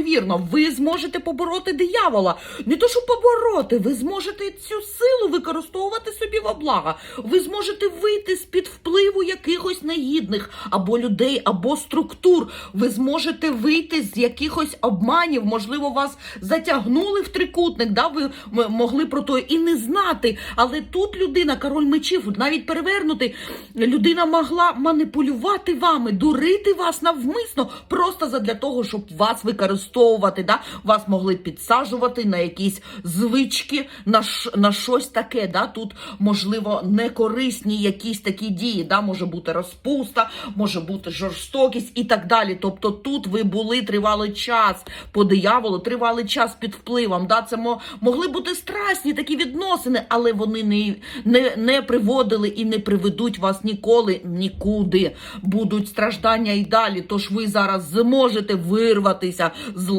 Вірно, ви зможете побороти диявола. Не то, що побороти, ви зможете цю силу використовувати во благо. Ви зможете вийти з-під впливу якихось негідних або людей, або структур. Ви зможете вийти з якихось обманів. Можливо, вас затягнули в трикутник. Да? Ви могли про то і не знати. Але тут людина, король мечів, навіть перевернути, людина могла маніпулювати вами, дурити вас навмисно, просто задля того, щоб вас використовувати. Да? Вас могли підсаджувати на якісь звички, на, на щось таке. Да? Тут, можливо, некорисні якісь такі дії. Да? Може бути розпуста, може бути жорстокість і так далі. Тобто тут ви були тривалий час по дияволу, тривалий час під впливом. Да? Це могли бути страсні такі відносини, але вони не, не, не приводили і не приведуть вас ніколи нікуди. Будуть страждання і далі. Тож ви зараз зможете вирватися